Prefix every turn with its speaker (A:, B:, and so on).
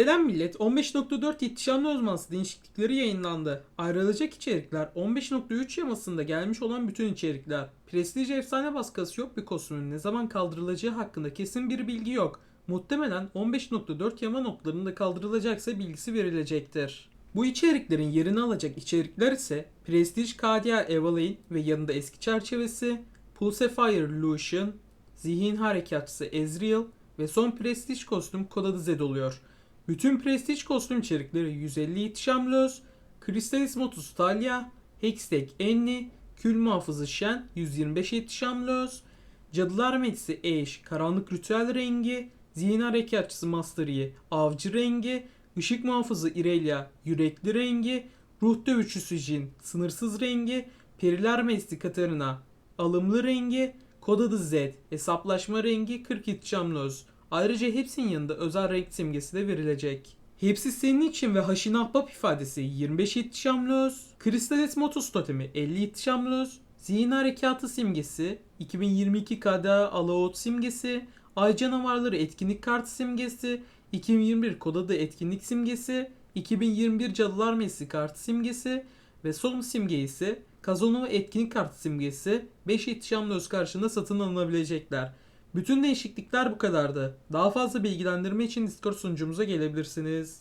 A: Selam millet. 15.4 ihtişamlı özması değişiklikleri yayınlandı. Ayrılacak içerikler 15.3 yamasında gelmiş olan bütün içerikler. Prestij efsane baskısı yok bir kostümün ne zaman kaldırılacağı hakkında kesin bir bilgi yok. Muhtemelen 15.4 yama notlarında kaldırılacaksa bilgisi verilecektir. Bu içeriklerin yerini alacak içerikler ise Prestige KDA Evaline ve yanında eski çerçevesi, Pulsefire Lucian, Zihin Harekatçısı Ezreal ve son Prestige kostüm kod adı Zed oluyor. Bütün Prestige kostüm içerikleri 150 ihtişam löz, Kristalis Motus Talia, Hextech Enni, Kül Muhafızı Shen 125 ihtişam löz, Cadılar Meclisi Eş, Karanlık Ritüel rengi, Zihin Harekatçısı Master Avcı rengi, Işık Muhafızı Irelia, Yürekli rengi, Ruh Dövüşçüsü Jin, Sınırsız rengi, Periler Meclisi Katarina, Alımlı rengi, Kod adı Z, hesaplaşma rengi 40 ihtişam löz. Ayrıca hepsinin yanında özel renk simgesi de verilecek. Hepsi senin için ve Haşin Ahbap ifadesi 25 ihtişam löz. Kristales Motus totemi 50 ihtişam löz. Zihin harekatı simgesi, 2022 KDA Alaot simgesi, Ay canavarları etkinlik kartı simgesi, 2021 kod adı etkinlik simgesi, 2021 Cadılar Meclisi kartı simgesi ve son simge ise Kazanova etkinlik kartı simgesi 5 ihtişamlı öz karşılığında satın alınabilecekler. Bütün değişiklikler bu kadardı. Daha fazla bilgilendirme için Discord sunucumuza gelebilirsiniz.